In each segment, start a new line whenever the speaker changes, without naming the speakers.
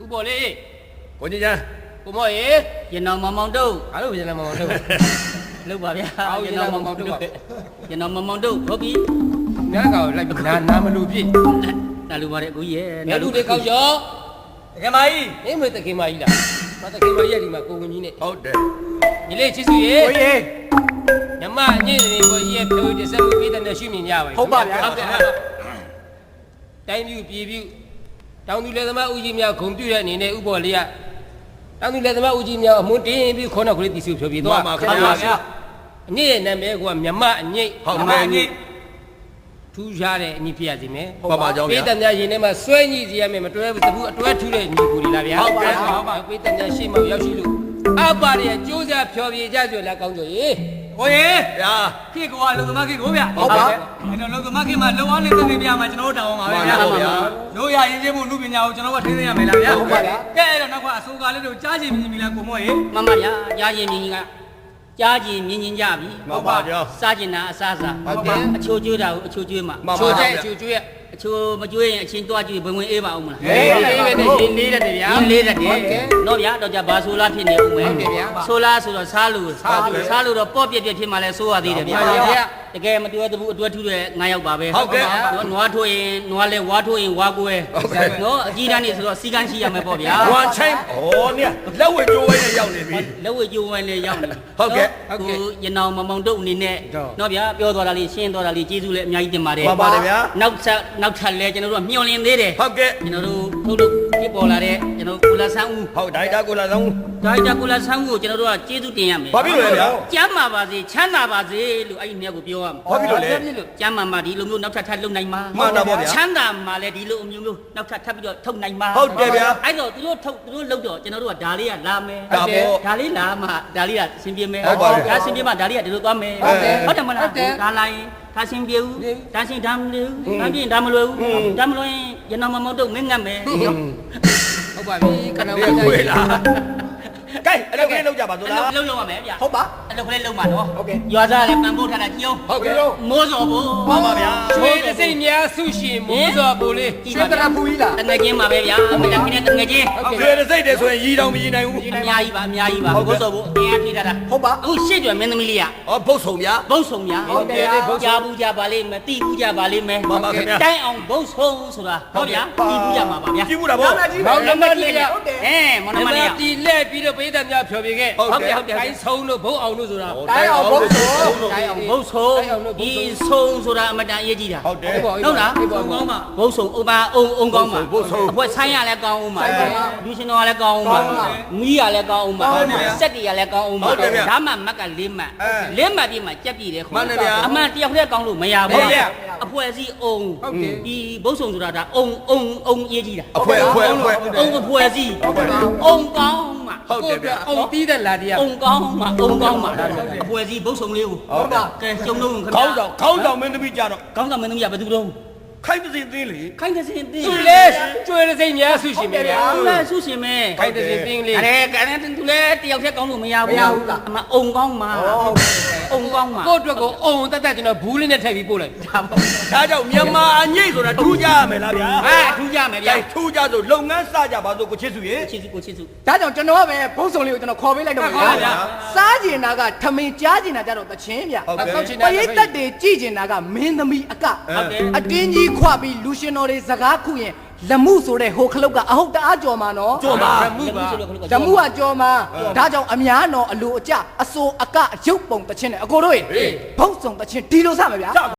ဥပေါ်လေး
ကိုကြီးချမ်း
ကိုမောရေ
ရနောင်မောင်မောင်တို့
အားလို့ပြန်လာမအောင်တော့
လုပ်ပါဗျာ
အော်ရနောင်မောင်မောင်တို့ပါ
ရနောင်မောင်မောင်တို့ဟုတ်ပြီ
ငါကောင်လိုက်နာနာမလို့ပြည့်
နာလူပါတယ်ကိုကြီးရဲ့
ငါလူတွေကောက်ရော
တကယ်မကြီး
အင်းမေတခင်မကြီးလားမတခင်မကြီးရဲ့ဒီမှာကိုဝင်ကြီးနဲ့
ဟုတ်တယ်
ညီလေးချစ်စုရေ
ကိုကြီး
ညမအညစ်တွေကိုကြီးရဲ့ဖြိုးတက်ဆက်မှုပေးတဲ့ရှုမြင်ကြပါ
ဟုတ်ပါဗျာ
ဟုတ်တယ် တိုင်းပြူပြည်ပြူတောင်သူလေသမားဦးကြီးများဂုံပြူတဲ့အနေနဲ့ဥပေါ်လေးကတောင်သူလေသမားဦးကြီးများအမွန်းတင်းပြီးခေါင်းတော်ကလေးတီစုဖြိုးပြီးသွား
မှန်ပါခင်ဗျာ
အညစ်ရဲ့နာမည်ကမြမအညစ်
ဟုတ်ကဲ့ကြီး
ထူးရှားတဲ့အညစ်ဖြစ်ရစီမယ်
ဟုတ်ပါကြောင်းဗျာ
ပေးတများရင်ထဲမှာဆွဲညှိစီရမယ်မတွဲဘူးတပူအတွဲထူးတဲ့ညီကိုလေးလားဗျာ
ဟုတ်ကဲ့
ဟုတ်ပါပေးတများရှေ့မှာရောက်ရှိလို့အပ္ပါရဲ့ကြိုးစားဖြောပြကြဆိုလားကောင်းကြရေ
ကိုရေ
ဗျာ
ခေတ်ကွာလုံသမားခေတ်ကိုဗျ
ဟုတ်ပါ
အဲ့တော့လုံသမားခေတ်မှာလုံအောင်လေးသိသိပြမှာကျွန်တော်တို့တောင်းအောင်ပါဗျာ
ဟုတ်ပါဗျာ
တို့ရရင်ချင်းမှုလူပညာကိုကျွန်တော်ကထိသိရမယ်လားဗျာ
ဟုတ်ပါဗျာ
ကဲအဲ့တော့နောက်ကအစိုးကားလေးတို့ကြားချင်မြင်မြင်လားကိုမောရေ
မမဗျာကြားရင်မြင်ရင်ကကြားကြင်မြင်ရင်ကြပြီ
မှန်ပါဗျာ
စားကျင်တာအစားစား
ဟုတ်တယ်
အချိုးကျွေးတာကိုအချိုးကျွေးမှာ
မှန်ပါ
ချိုး
ဗျာ
တဲ့ချိုးကျွေးရ
အ ချိုးမကျွေးရင်အချင်းတွားကြည့်ဘဝင်ဝင်အေးပါအောင်မလား
ဟေးလေးပဲနဲ့ရင်လေးတဲ့ဗျာ
ရင်းလေးတည်း
ဟုတ်ကဲ့
နော်ဗျာတော့ကြဘာဆိုလားဖြစ်နေဦးမယ်
ဟုတ်ကဲ့ဗျာ
ဆိုလားဆိုတော့စားလို့
စားလို့
စားလို့တော့ပေါ့ပြက်ပြက်ဖြစ်မှလဲဆိုးရသေးတယ်ဗျာ
ဟုတ်ပါဗျာ
တကယ်မတွေ့တဲ့ဘူးအတွဲထူးတဲ့9ယောက်ပါပဲ
ဟုတ်ကဲ့
နော်နွားထိုးရင်နွားလဲဝါထိုးရင်ဝါကွဲ
ဟုတ်ကဲ့
နော်အကြီးတန်းနေဆိုတော့စီကန်းရှိရမယ်ပေါ့ဗျာ
ဝမ်ချိုင်းဩနည်းလက်ဝဲကြိုးဝဲနဲ့ရောက်နေပြီ
လက်ဝဲကျိုးဝဲလေးရောက်နေ
ဟုတ်ကဲ့
ဟုတ်ကဲ့
ကိုရနောင်မမောင်တို့အနေနဲ့
တော့
နော်ဗျာပြောသွားတာလေးရှင်းသွားတာလေးကျေးဇူးလည်းအများကြီးတင်ပါတယ်
မှန်ပါတယ်ဗျာ
နောက်ဆက်နောက်ထပ်လဲကျွန်တော်တို့ကမျှော်လင့်သေးတယ်
ဟုတ်ကဲ့
ကျွန်တော်တို့ထုတ်လို့ဖြစ်ပေါ်လာတဲ့ကျွန်တော်ကိုလာဆန်းဦး
ဟုတ်ဒိုင်တာကိုလာဆောင်
ဒါကြကိုလာဆန်းဦးကိုကျွန်တော်တို့ကကျေးဇူးတင်ရမယ်
ဘာဖြစ်လို့လဲဗျာ
ကျမ်းမာပါစေချမ်းသာပါစေလို့အဲ့ဒီမြောက်ကိုပြောရမှာ
ဘာဖြစ်လို့လဲ
ကျမ်းမာမှာဒီလိုမျိုးနောက်ထပ်ထပ်လုပ်နိုင်မှာ
မှန်တာပေါ့ဗျာ
ချမ်းသာမှာလည်းဒီလိုအမျိုးမျိုးနောက်ထပ်ထပ်ပြီးတော့ထုတ်နိုင်မှာ
ဟုတ်တယ်ဗျာ
အဲ့တော့သူတို့ထုတ်သူတို့လုပ်တော့ကျွန်တော်တို့ကဒါလေးကလာမယ်
ဒါပေါ့
ဒါလေးလာမှဒါလေးကအဆင်ပြေမယ်
ဟုတ်ပါတယ်
ဒါအဆင်ပြေမှဒါလေးကဒီလိုသွားမယ်
ဟုတ်တယ်
ဟုတ်တယ်မလား
ဟုတ်တယ်
ဒါလာရင် ဒါအဆင်ပြေဘူး
ပြေဘူး
ဒါအဆင်ဒါမလို့ဒါပြင်ဒါမလို့ဒါမလို့ရင်ရနောင်မမောင်တို့မင်းငတ်မယ်
ဟုတ်ပါပြီခဏ
ဒီကွေးလားကဲ အဲ့ဒါကလေးလောက်ကြပါစို့
အဲ့
လား
လိုလုံးလုံးရမယ်ဗျ
ဟုတ်ပါ
အဲ့လိုကလေးလုံးပါနော်
ဟုတ်ကဲ့
ရွာသားလည်းပန်ဖို့ထားတာကြည့်အောင်
ဟုတ်ကဲ့
မိုးစော်ဖို့
မှန်ပါဗျာ
ရွှေတစ်စိမ့်များဆုရှင်မိုးစော်ပူလေး
ရွှေတရဖူကြီးလားတငယ်ချင်းပါပဲဗျာမတခင်နဲ့တငယ်ချင်း
ဟုတ်ကဲ့စိတ်တယ်ဆိုရင်ရီတောင်မရီနိုင်ဘူး
အများကြီးပါအများကြီးပါ
ဟုတ်ကဲ့
မိုးစော်ဖို့အင်းအားထိထားတာ
ဟုတ်ပါ
အခုရှေ့ကျွယ်မင်းသမီးလေးက
ဩဘုတ်ဆောင်ဗျာ
ဘုတ်ဆုံများ
ဟုတ်တယ်လေဘုတ်ဆုံ
ကြားဘူးကြပါလိမ့်မယ်တိဘူးကြပါလိမ့်မယ်
မှန်ပါခင်ဗျာ
တိုင်းအောင်ဘုတ်ဆုံဆိုတာဟုတ်ဗျာတိဘူးကြမှာပါဗျာ
ကြည့်ဘူးလားဗော
ဘောင်းနမလေးက
အဲမောင်နှမလေးက
တီလက်ပြီးတော့ပေးတဲ့များဖြောပြခဲ့
ဟုတ်တယ်
ဟုတ်တယ်တိုင်းဆုံးလို့ဘုံအောင်လို့ဆိုတာ
တိုင်းအောင်ဘုတ်ဆောင်
တိုင်းအောင်ဘုတ်ဆုံ
တိုင်းအောင်လို့ဘုတ်ဆုံ
ဒီဆုံဆိုတာအမတန်အရေးကြီးတာ
ဟုတ်တယ်
ဟုတ်လား
ဟုတ်ပါဘူး
ကောင်းပါဘုတ်ဆုံဥပါအုံအုံကောင်းပါ
ဘုတ်ဆုံ
အဖွဲဆိုင်ရလည်းကောင်းအောင်ပါ
ဆိုင်ပါ
လူရှင်တော်ကလည်းကောင်းအောင်ပါ
ကောင်းပါ
မီးရလည်းကောင်းအောင်ပါ
ကောင်းပါဗျာ
စက်တွေကလည်းကောင်းအောင်ပါ
ဟုတ်တယ်ဗျာ
ဒါမှမက်ကလေးမှတ်
အဲ
လေးမှတ်ပြီးမှကြက်ပြည်တယ်
မှန်တယ်ဗျာ
အမှန်တယောက်တည်းကောင်းလို့မရ
ဟု
ဘူး
တ်ဗျာ
အဖွဲစီအုံ
ဟုတ်တယ်
ဒီဘုတ်ဆုံဆိုတာဒါအုံအုံအုံရေးကြီးတာ
အဖွဲအဖွဲအဖွဲ
အုံအဖွဲစီအုံကောင်းမှ
ဟုတ်တယ်ဗျာ
အောင်တီးတဲ့လာတရား
အုံကောင်းမှအုံကောင်းမှဒါအဖွဲစီဘုတ်ဆုံလေးကို
ဟုတ်ပါ
ကဲကျုံလုံးခင်ဗျာ
ခေါင်းဆောင်ခေါင်းဆောင်မင်းသမီးကြတော့
ကောင်းဆောင်မင်းသမီးကဘယ်သူတော့
ခိုင်းပစီသေးလေ
ခိုင်းတဲ့စင်တင်း
သူလေကျွေးတဲ့စိမ့်များဆုရှင်ပဲဗျာ
ဟုတ်လားဆုရှင်မဲ
ခိုင်းတဲ့စိမ့်တင်းလေး
အဲ့ဒါကလည်းသူလည်းတယောက်တည်းကောင်းလို့မရဘူးမရဘူးလားအမအုံကောင်းမှာအုံကောင်းမှာ
ကိုယ့်အတွက်ကိုအုံတက်တက်ကျွန်တော်ဘူးလေးနဲ့ထည့်ပြီးပို့လိုက်
ဒါပေါ့
ဒါကြောင့်မြန်မာအငိတ်ဆိုတာထူးကြရမယ်လားဗျာ
ဟာထူးကြမယ်ဗျာ
ကဲထူးကြဆိုလုပ်ငန်းစကြပါစို့ကိုချစ်စုရေ
ချစ်စုကိုချစ်စု
ဒါကြောင့်ကျွန်တော်ကပဲဘုံဆောင်လေးကိုကျွန်တော်ခေါ်ပေးလိုက်တော့
ခေါ်ပါဗျာ
စားကျင်တာကထမင်ကြားကျင်တာကြတော့တချင်းဗျ
ဟုတ်ကဲ့
ဆောက်ချင်
ပရိသတ်တွေကြည်ကျင်တာကမင်းသမီးအက
ဟုတ်တယ်
အတင်းကြီးခွပြီးလူရှင်တော်တွေစကားခုရင်လက်မှုဆိုတဲ့ဟိုခလုတ်ကအဟုတ်တအားကြော်မှာနော်
ကြော်ပါ
မှုပါ
လက်မှုကကြော်မှာဒါကြောင့်အများတော်အလိုအကျအစိုးအကအယုတ်ပုံတချင်းနဲ့အကိုတို့ရေဘုံဆောင်တချင်းဒီလိုစမယ်ဗျာ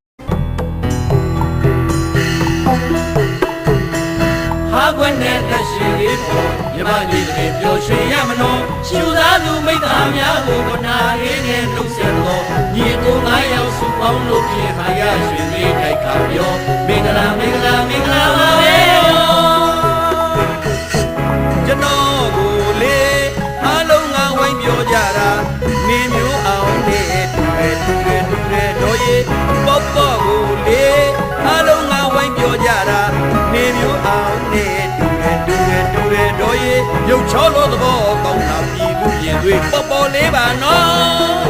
ဟာကွက်နဲ့သက်ရှိလေးပေါ်မြမကြီးတွေပျော်ရွှင်ရမလို့ရှူသားသူမိတ္တာများကိုကနာရင်းနဲ့နှုတ်ဆက်တော့ညီကိုငါရောက်စုပေါင်းလို့ပြေခါရရွှင်လေးတိုက်ကပြောမင်္ဂလာမင်္ဂလာမင်္ဂလာပါပဲ
ကျွန်တော်ကိုလေအားလုံးငါဝိုင်းပြောကြတာနေမျိုးအောင်နဲ့တူတယ်တူတယ်တူတယ်တော့ရေပေါ့ပေါ့ကိုလေအားလုံးငါဝိုင်းပြောကြတာနေမျိုးအောင်နဲ့တူတယ်တူတယ် တော်ရဲ့ရုပ်ချောလို့သဘောကောင်းတာပြည်သူရင်သွေးပေါ်ပေါ်လေးပါနော်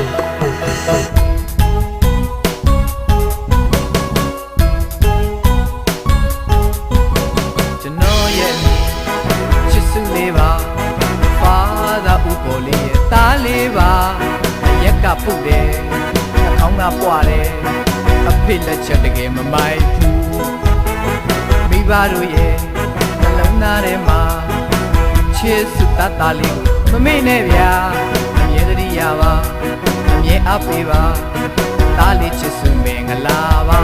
ကျွန်တော်ရဲ့ချစ်စုလေးပါ
ဖာသာဦးပေါ်လေးရဲ့ตาလေးပါရက်ကပုတ်တယ်နှာခေါ
င်းကပွာတယ်အဖေလက်ချက်တကယ်မမိုက်ဘူးမိဘတို့ရဲ့နှလုံးသားထဲမှာ ချစ်စုတတ်တာ
လေးကိုမမေ့နဲ့ဗျာအမြဲတည်းရပါအမြဲအပ်ပေးပါတားလေးချစ်စုမင်္ဂလာပါ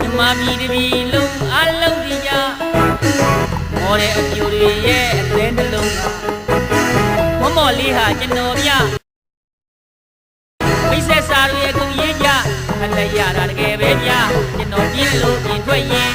မြမမီတ
ပြီလုံးအလုံးဒီကြမော်တဲ့အပြူတွေရဲ့အလဲနှလုံးမ
မော်လေးဟာ
ကျွန်တော်ပြမိတ်ဆက်စာတွေအကုန်ရေးကြအလ
က်ရတာတကယ်ပဲပြ 牛逼一对一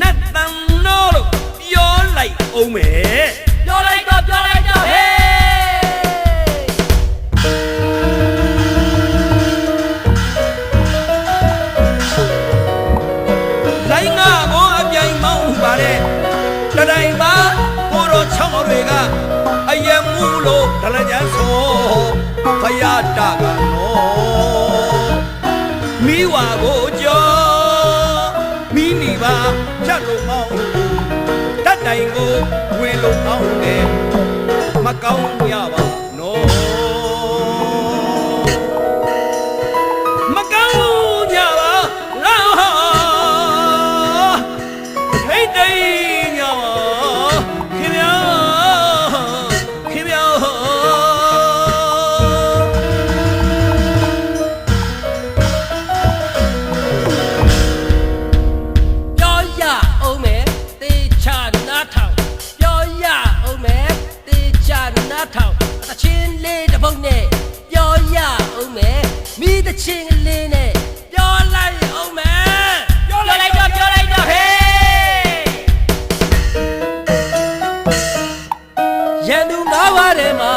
နတ်တန်နော်လို့ပြောလိုက်အောင်မယ်
ပြောလိုက်တော့ပြောလိုက်တော့ဟေး
လိုင်းငါကိုအပြိုင်မောင်းပါတဲ့တတိုင်ပါကိုတော်ချောင်းတွေကအယံမှုလို့ဒလကြမ်းဆိုဖယားတာကနော်မိဝါကို တ်လို့မောင်းတတ်တိုင်ကိုဝင်လို့အောင်းတယ်မကောင်းရပါ
ရန်သူငါးပါးထဲမှာ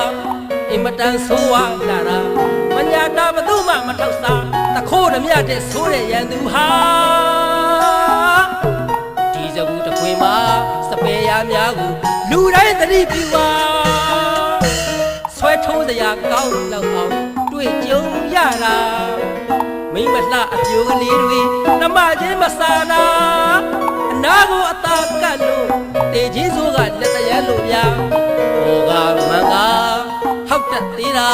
အင်မတန်ဆိုးဝါလာတာမညာတာဘသူမှမထောက်စားတခိုးဓမြတဲ့ဆိုးတဲ့ရန်သူဟာဒီစကူတစ်ခွေမှာစပယ်ရများကိုလူတိုင်းသတိပြုပါဆွဲထိုးစရာကောင်းလောက်အောင်တွေ့ကြုံရတာမမိမလှအပြိုကလေးတွေနမချင်းမဆာနာအနာကိုအသာကတ်လို့ တေချင်းစိုးကလက်တရလို့ဗျာဟောကမန်ကဟောက်တက်သေးတာ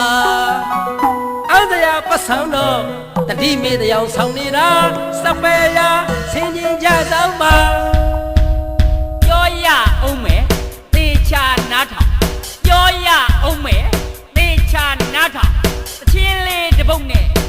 အားစရာပတ်ဆောင်တော့တတိမေတယောင်ဆောင်နေတာစပယ်ရာဆင်ကျင်ကြဆောင်ပါ
ပြောရအောင်မယ်သေချာနားထောင်ပြောရအောင်မယ်သေချာနားထောင်တချင်းလေးတစ်ပုတ်နဲ့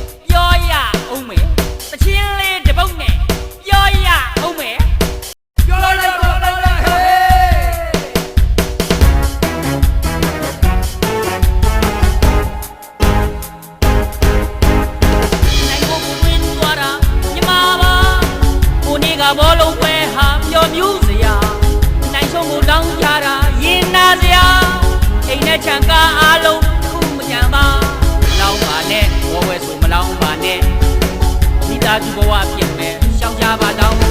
မျော်မြူးစရာနိုင်ဆုံးကိုတောင်းကြတာရင်နာစရာအိမ်နဲ့ချန်ကားအားလုံးတစ်ခုမကြံပါမလောင်းပါနဲ့ဝဝဲဆိုမလောင်းပါနဲ့မိသားစုဘဝဖြစ်မယ်ရှောင်ကြပါတောင်း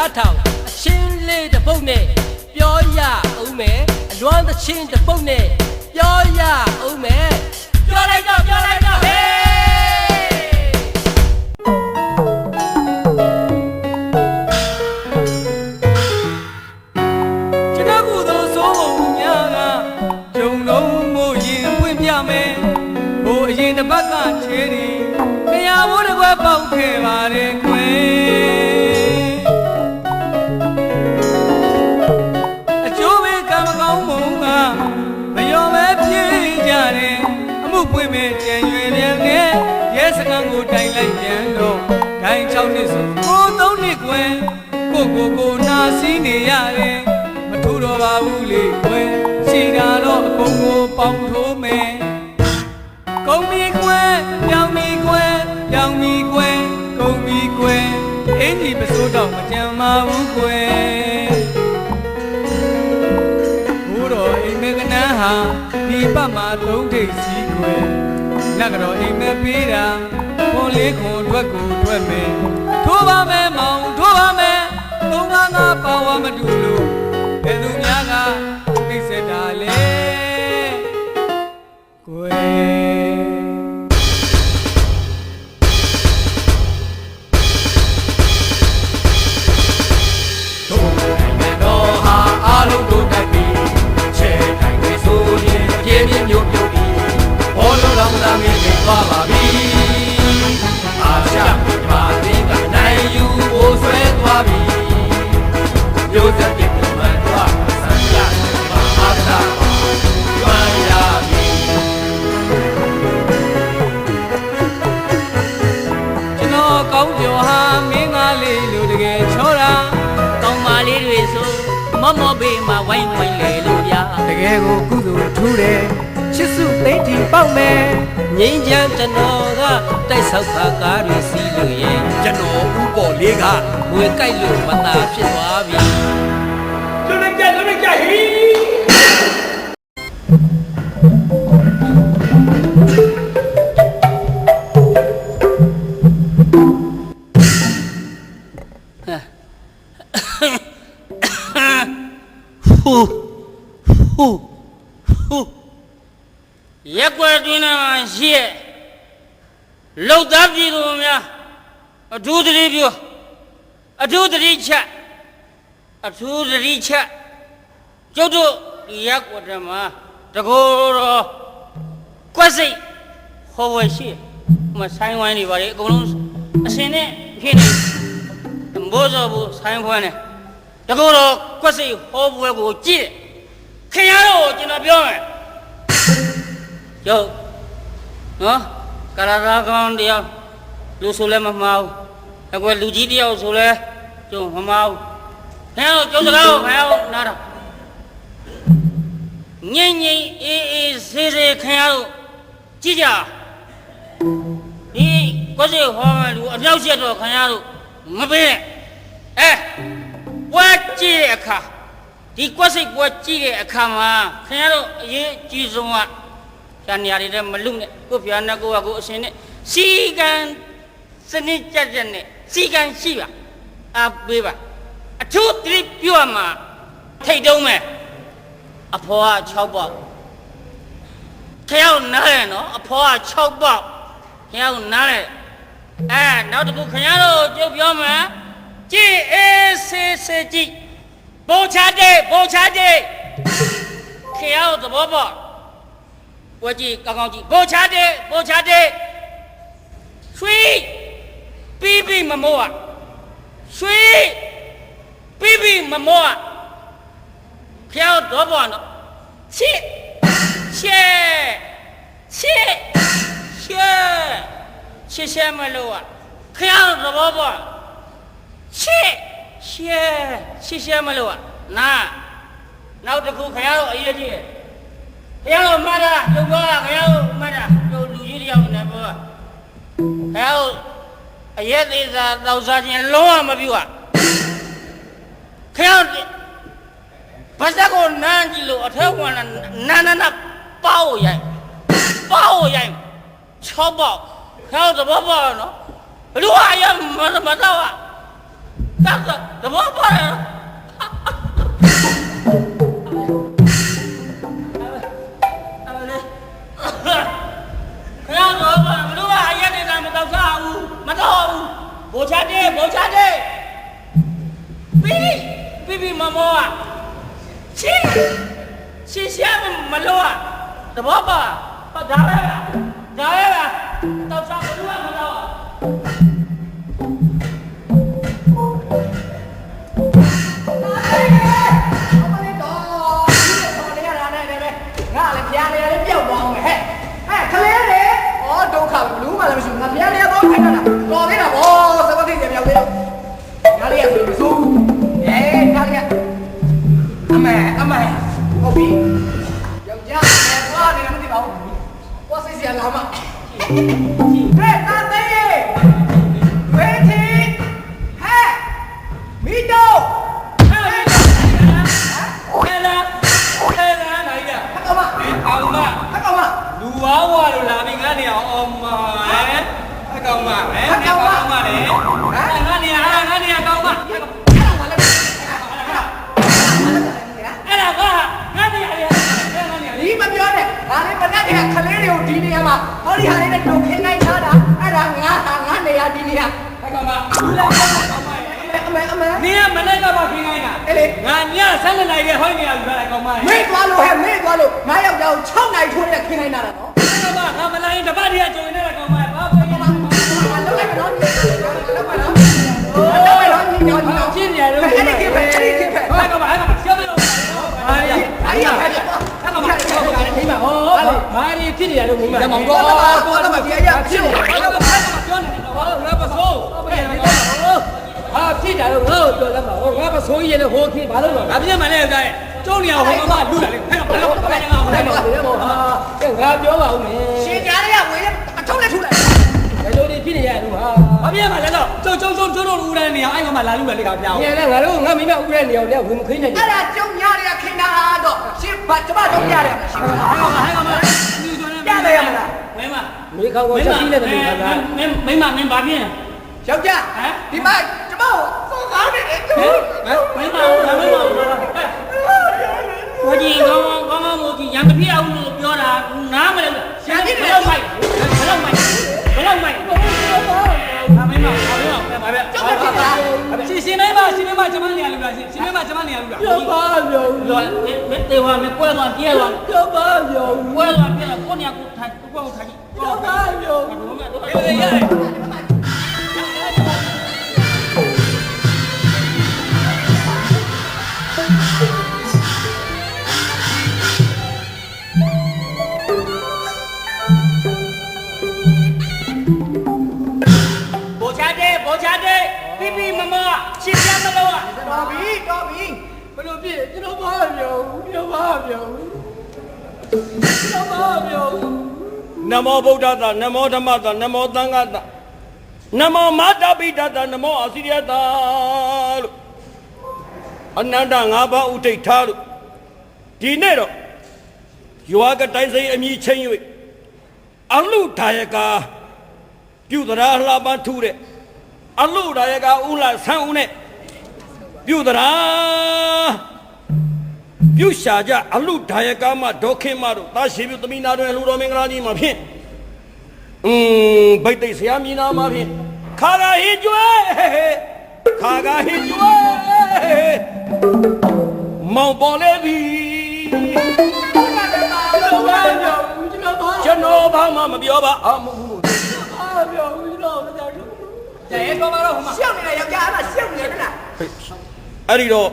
နား
ထောင်အချင်းလေးတစ်ပုတ်နဲ့ပြောရအောင်မယ်အလွမ်းသချင်းတစ်ပုတ်နဲ့ပြောရအောင်မယ်
ပြောလိုက်တော့ပြောလိုက်တော့ဟေး
ပေါင်းထိုးမယ်ကုံမီကွယ်ပြောင်းမီကွယ်ပြောင်းမီကွယ်ကုံမီကွယ်အင်းကြီးပစိုးတော့မကြံပါဘူးကွယ်ဘိုးတော်အိမ်မကနန်းဟာဒီပတ်မှာသုံးထိပ်စီးကွယ်နတ်ကတော့အိမ်မပေးတာခွန်လေးခွန်အတွက်ကိုအတွက်မယ်ထိုးပါမယ်မောင်ထိုးပါမယ်သုံးငါးငါးပါဝါမတူလို့
ငိမ့်
ချ
မ်း
ကျွ
န်တော်ကတိုက်ဆောက်ခါကားတွေစီးလို့ရဲ့
ကျွန်တော်ဥပေါ်လေးက
ဝေကြိုက်လို့မသာဖြစ်သွားပြီ
လွတ်လိုက်ကြလွတ်လိုက်ကြဟီး
ဟူ
လောက်သားပြည်သူများအထူးသတိပြုအထူးသတိချက်အထူးသတိချက်ကျုပ်တို့ဒီရက်ွယ်ထဲမှာတကောတော့ကွက်စိတ်ဟောဝယ်ရှိမဆိုင်ဝိုင်းနေပါလေအကုန်လုံးအစင်နဲ့ဖြစ်နေမိုးစောဘူးဆိုင်ဖွင့်နေတကောတော့ကွက်စိတ်ဟောပွဲကိုကြည့်တယ်ခင်ဗျားတို့ကျွန်တော်ပြောမယ်ကျုပ်နော် ကာရာသာကောင်းတယောက်လူဆိုလဲမမှားဘူးအကွယ်လူကြီးတယောက်ဆိုလဲကျုံမမှားဘူးခင်ဗျားတို့ကျုပ်စကားကိုခင်ဗျားတို့နားတော့ငိမ့်ငိမ့်အေးအေးဆေးဆေးခင်ဗျားတို့ကြည့်ကြဒီကိုယ်စီဟောမယ်လူအမြောက်ချက်တော့ခင်ဗျားတို့မပေးနဲ့အဲပွဲကြည့်တဲ့အခါဒီကွက်စိတ်ပွဲကြည့်တဲ့အခါမှာခင်ဗျားတို့အရေးအကြီးဆုံးက တန်ညာတွေလည်းမလူနဲ့ကိုဖျားနဲ့ကိုကကိုအရှင်နဲ့စီကံစနစ်ကြက်ကြက်နဲ့စီကံရှိပါအားပေးပါအထူးသတိပြုရမှာထိတ်တုံးမယ်အဖေါ်က6ပေါက်ခရောက်နားရနော်အဖေါ်က6ပေါက်ခရောက်နားရအဲနောက်တစ်ခုခင်ဗျားတို့ကြုတ်ပြောမယ်ကြည်အေးဆေးဆေးကြည့်ပိုချတဲ့ပိုချတဲ့ခင်ဗျားတို့သဘောပေါက် ဝကြည့်ကောင်းကောင်းကြည့်ပိုချတဲ့ပိုချတဲ့ဆွေးပြီးပြီးမမောอ่ะဆွေးပြီးပြီးမမောอ่ะခင်ဗျားတို့သဘောပေါက်နော်ချစ်ချဲချစ်ချဲချစ်ချဲမလို့อ่ะခင်ဗျားတို့သဘောပေါက်ချစ်ချဲချစ်ချဲမလို့อ่ะနာနောက်တစ်ခုခင်ဗျားတို့အရေးကြီးတယ် ဘုရားကိုမှတ်တာကျုပ်ပြောတာဘုရားကိုမှတ်တာကျုပ်လူကြီးတယောက်နဲ့ပြောတာဘုရားကိုအရက်သေးစာတောက်စားခြင်းလုံးဝမပြုတ်ခင်ဗျားဘာသာကိုနန်းကြည့်လို့အထက်ဝင်လာနာနာနာပေါက်ရိုက်ပေါက်ရိုက်ချောပေါက်ခင်ဗျားသဘောပေါက်နော်ဘလူအရက်မမတော့อ่ะတက်သဘောပေါက်နော် ရက်နေတာမတော့စားဘူးမတော့ဘူးဘိုးချတဲ့ဘိုးချတဲ့ပြီးပြီးပြီးမမောอ่ะချင်းရှင်းရှင်းမလို့อ่ะတဘောပါဟာဒါပဲဒါပဲတော့စားဘလို့မတော့ ား
ခိုင်းတာတော်သေးတာဗောသဘောတိတယ်မြောက်သေးတော့ငါလေးကဆိုမစိုးဘူးအေးငါလေးကအမေအမေဟုတ်ပြီယောက်ျားအဲသွားနေလည်းမသိပါဘူးဝါစိတ်စီလာမ
နေတယ်
လို့မိမ
မောင်တော့တော့
တော့
မပြရဖြစ်နေဘာလို့ဘာလို့ပြောနေလဲဘာလို့လဲပစိုးဟာဖြစ်တယ်လို့ငါ့ကိုပြောလက်ပါဟောငါပစိုးကြီးလည်းဟိုခင်းဘာလို့လဲငါပြည့်မှလည်းကြဲကျုံနေအောင်ဟိုကမှလူလာလေဟဲ့ဘာလို့ဘာလဲငါဟိုထဲမှာဟာကဲငါပြောပါဦးမယ်
ရှင်ကြားရဝေးအထုံးနဲ့ထုလိုက်
ဘယ်လိုတွေဖြစ်နေရလို့ဟာဘာပြည့်မှလည်းတော့ကျုံကျုံကျုံကျုံတို့ဦးတဲ့နေအောင်အဲ့ကောင်မှလာလူလာလေကောင်ပြောင်း
ညနေငါတို့ငါမိမဥရနေအောင်လည်းဝင်မခင်းနေတယ်
အဲ့ဒါကျုံရတဲ့ခင်းတာတော့ရှင်ဘာကျမတော့ရတယ်ရှင်
ဟဲ့ကောင်ဟဲ့ မ
မိခေါင်းကိုချက်ပြီးနေတဲ့ခါက
မင်းမင်းမမင်းဘာဖြစ်
ယောက်ျားဒီမှာကျမကိုစောကားနေတယ်ကျမ
မင်းမမင်းမကိုကြီးကောင်းကောင်းကောင်းမို့ကြီးရံမပြအောင်လို့ပြောတာနားမလဲရံပြဘယ်တော့မိုက်ဘယ်တော့မိုက်ဘယ်တော့မိုက်ဟာမင်းမဟာမင်းမပါဗျာရှင်ရှင်မရှင်မကျွန်မနေရလို့လားရှင်ရှင်မကျွန်မနေရလို့လား
ပြောပါပြော
လောမတေဝါမကွဲတော့ပြေတော့
ပြောပါပြော
ကွဲတော့ပြေတော့ကိုနေကူထိုင်ကိုကိုထိုင်
ပြောပါပြော
ရတယ်ရတယ်
ဘိုချတဲ့ဘိုချတဲ့ပြပြမမရှင်းပြမလို့อ่ะ
တော်ပြီတော်ပြီ
ဘယ်လိုဖြစ်ကျွန်တော်ဘာပြောပြောပါပြောပြောပါပြော
နမောဗုဒ္ဓသာနမောဓမ္မသာနမောသံဃာသာနမောမာတာပိဋကသာနမောအစိရိယသာလို့အနန္တ၅ပါးဥထိတ်ထားလို့ဒီနေ့တော့ယောကတိုင်းစိန်အမိချင်း၍အလူဒါယကာပြုသရာလှပန်းထူးတဲ့အလူဒါယကာဦးလာဆန်းဦးနဲ့ပြုသရာ ပြုရှာကြအလူဒါယကာမဒေါခင်မတို့တာရှိပြုသမီးနာတို့ရဲ့လူတော်မင်္ဂလာကြီးမှာဖြင့်อืมဗိတ်သိက်ဆရာမြင်နာမှာဖြင့်ခါကာဟိကျွဲခါကာဟိကျွဲမောင်ပေါ်လေပြီကျွန်တော်ဘာမှမပြောပါအမဟုတ်ဘူး
တဲ့ကောမတော့ဟိုမှာ
အဲ့ဒီတော့